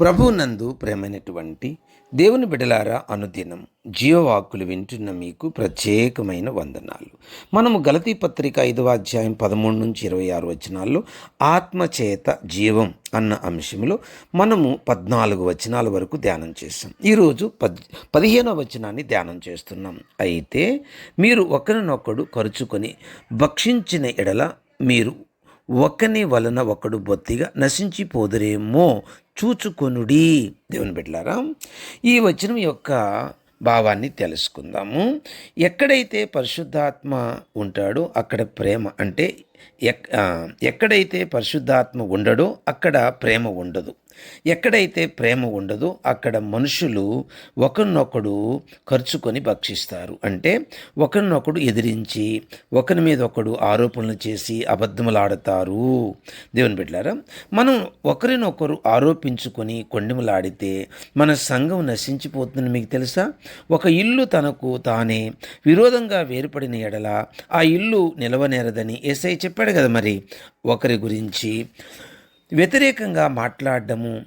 ప్రభునందు ప్రేమైనటువంటి దేవుని బిడలారా అనుదినం జీవవాక్కులు వింటున్న మీకు ప్రత్యేకమైన వందనాలు. మనము గలతీ పత్రిక ఐదవ అధ్యాయం పదమూడు నుంచి ఇరవై ఆరు వచనాల్లో ఆత్మచేత జీవం అన్న అంశంలో మనము పద్నాలుగు వచనాల వరకు ధ్యానం చేస్తాం ఈరోజు పద్ పదిహేనవ వచనాన్ని ధ్యానం చేస్తున్నాం. అయితే మీరు ఒకరినొకడు ఖర్చుకొని భక్షించిన ఎడల మీరు ఒకని వలన ఒకడు బొత్తిగా నశించిపోదురేమో చూచుకొనుడి. దేవుని బిడ్డలారా ఈ వచనం యొక్క భావాన్ని తెలుసుకుందాము. ఎక్కడైతే పరిశుద్ధాత్మ ఉంటాడో అక్కడ ప్రేమ అంటే ఎక్ ఎక్కడైతే పరిశుద్ధాత్మ ఉండడో అక్కడ ప్రేమ ఉండదు. ఎక్కడైతే ప్రేమ ఉండదో అక్కడ మనుషులు ఒకరినొకడు ఖర్చుకొని భక్షిస్తారు. అంటే ఒకరినొకడు ఎదిరించి ఒకరి మీద ఒకడు ఆరోపణలు చేసి అబద్ధములాడతారు. దేవుని బిడ్డారా మనం ఒకరినొకరు ఆరోపించుకొని కొండములాడితే మన సంఘం నశించిపోతుందని మీకు తెలుసా? ఒక ఇల్లు తనకు తానే విరోధంగా వేరుపడిన ఎడల ఆ ఇల్లు నిలవనేరదని ఏసై చెప్పాడు కదా మరి. ఒకరి గురించి వ్యతిరేకంగా మాట్లాడడము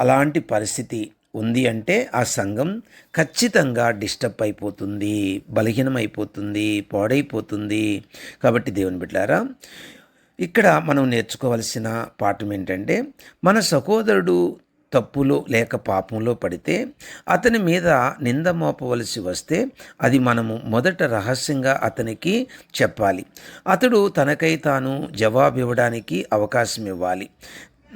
అలాంటి పరిస్థితి ఉంది అంటే ఆ సంఘం ఖచ్చితంగా డిస్టర్బ్ అయిపోతుంది బలహీనమైపోతుంది పాడైపోతుంది. కాబట్టి దేవుని బిడ్డారా ఇక్కడ మనం నేర్చుకోవలసిన పాఠం ఏంటంటే మన సహోదరుడు తప్పులో లేక పాపంలో పడితే అతని మీద నింద మోపవలసి వస్తే అది మనము మొదట రహస్యంగా అతనికి చెప్పాలి. అతడు తనకై తాను జవాబు ఇవ్వడానికి అవకాశం ఇవ్వాలి.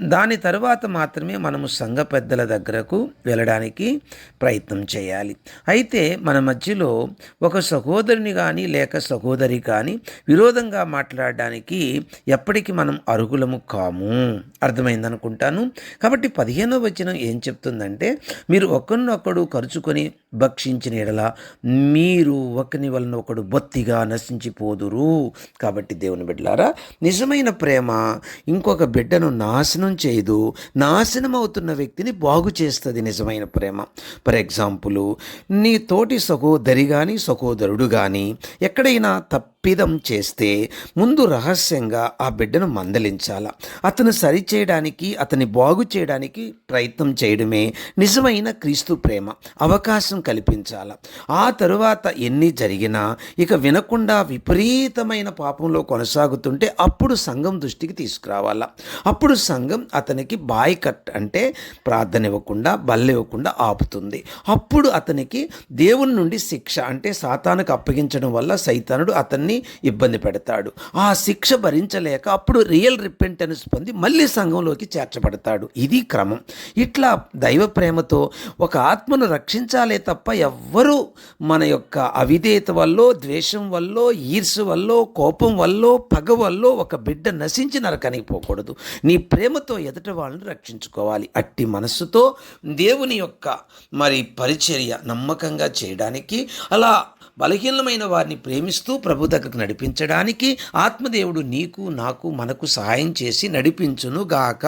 దాని తరువాత మాత్రమే మనము సంఘ పెద్దల దగ్గరకు వెళ్ళడానికి ప్రయత్నం చేయాలి. అయితే మన మధ్యలో ఒక సహోదరుని కానీ లేక సహోదరి కానీ విరోధంగా మాట్లాడడానికి ఎప్పటికీ మనం అర్హులము కాము. అర్థమైందనుకుంటాను. కాబట్టి పదిహేనో వచనం ఏం చెప్తుందంటే మీరు ఒకరినొక్కడు ఖర్చుకొని భక్షించిన ఎడల మీరు ఒకని వలన ఒకడు బొత్తిగా నశించిపోదురు. కాబట్టి దేవుని బిడ్డలారా నిజమైన ప్రేమ ఇంకొక బిడ్డను నాశనం చేయదు. నాశనం అవుతున్న వ్యక్తిని బాగు చేస్తుంది నిజమైన ప్రేమ. ఫర్ ఎగ్జాంపుల్ నీ తోటి సహోదరి కానీ సహోదరుడు కానీ ఎక్కడైనా తప్పిదం చేస్తే ముందు రహస్యంగా ఆ బిడ్డను మందలించాల. అతను సరిచేయడానికి అతని బాగు చేయడానికి ప్రయత్నం చేయడమే నిజమైన క్రీస్తు ప్రేమ. అవకాశం కల్పించాల. ఆ తరువాత ఎన్ని జరిగినా ఇక వినకుండా విపరీతమైన పాపంలో కొనసాగుతుంటే అప్పుడు సంఘం దృష్టికి తీసుకురావాల. అప్పుడు సంఘం అతనికి బాయ్ కట్ అంటే ప్రార్థన ఇవ్వకుండా బల్ల ఇవ్వకుండా ఆపుతుంది. అప్పుడు అతనికి దేవుని నుండి శిక్ష అంటే సాతానికి అప్పగించడం వల్ల సైతానుడు అతన్ని ఇబ్బంది పెడతాడు. ఆ శిక్ష భరించలేక అప్పుడు రియల్ రిపెంటెన్స్ పొంది మళ్ళీ సంఘంలోకి చేర్చబడతాడు. ఇది క్రమం. ఇట్లా దైవ ప్రేమతో ఒక ఆత్మను రక్షించాలే తప్ప ఎవ్వరూ మన యొక్క అవిధేయత వల్ల ద్వేషం వల్ల ఈర్ష వల్ల కోపం వల్ల పగ వల్ల ఒక బిడ్డ నశించి నరకానికి పోకూడదు. నీ ప్రేమతో ఎదుట వాళ్ళని రక్షించుకోవాలి. అట్టి మనస్సుతో దేవుని యొక్క మరి పరిచర్య నమ్మకంగా చేయడానికి అలా బలహీనమైన వారిని ప్రేమిస్తూ ప్రభు దగ్గరకు నడిపించడానికి ఆత్మదేవుడు నీకు నాకు మనకు సహాయం చేసి నడిపించును గాక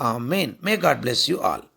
ఆ main may God bless you all